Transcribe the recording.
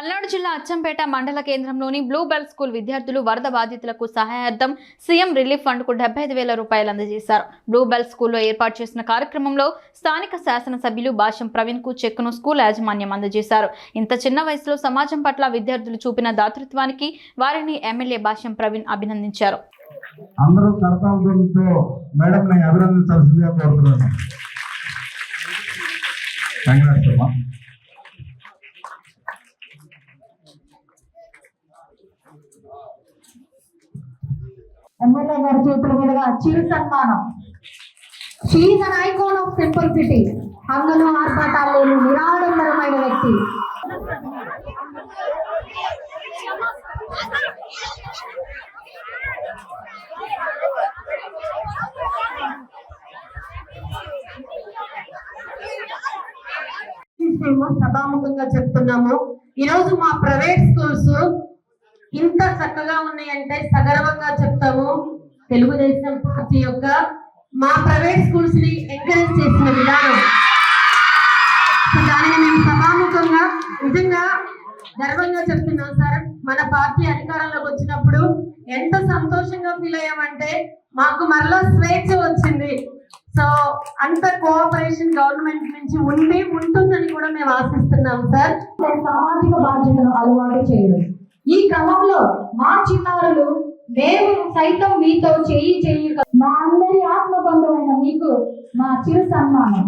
పల్నాడు జిల్లా అచ్చంపేట మండల కేంద్రంలోని బ్లూ బెల్ స్కూల్ విద్యార్థులు వరద బాధితులకు సహాయార్థం సీఎం రిలీఫ్ ఫండ్కు డెబ్బై ఐదు వేల రూపాయలు అందజేశారు. బ్లూ బెల్ స్కూల్లో ఏర్పాటు చేసిన కార్యక్రమంలో స్థానిక శాసనసభ్యులు భాష్యం ప్రవీణ్కు చెక్కును స్కూల్ యాజమాన్యం అందజేశారు. ఇంత చిన్న వయసులో సమాజం పట్ల విద్యార్థులు చూపిన దాతృత్వానికి వారిని ఎమ్మెల్యే భాష్యం ప్రవీణ్ అభినందించారు. అందరూ అభినందించాల్సిందిగా కోరుతున్నాను. ఎమ్మెల్యే గారి చేతుల మీదుగా చిరు సన్మానం. She an icon of simplicity. హంగలు ఆర్భాటాలు లేని నిరాడంబరమైన వ్యక్తి. మేము సభాముఖంగా చెప్తున్నాము. ఈరోజు మా ప్రైవేట్ స్కూల్స్ ఇంత చక్కగా ఉన్నాయంటే సగర్వంగా చెప్తాము. తెలుగుదేశం పార్టీ యొక్క మా ప్రైవేట్ స్కూల్స్ని ఎంకరేజ్ చేసిన విధానం. దానిని మేము సభాముఖంగా నిజంగా గర్వంగా చెప్తున్నాం సార్. మన పార్టీ అధికారంలోకి వచ్చినప్పుడు ఎంత సంతోషంగా ఫీల్ అయ్యామంటే మాకు మరలా స్వేచ్ఛ వచ్చింది. సో అంత కోఆపరేషన్ గవర్నమెంట్ నుంచి ఉండి ఉంటుందని కూడా మేము ఆశిస్తున్నాం సార్. సామాజిక బాధ్యతను అలవాటు చేయడం. ఈ క్రమంలో మా చిన్నారులు మేము సైతం మీతో చేయి చెయ్యి మా అందరి ఆత్మ బంధువైన మీకు మా చిరు సన్మానం.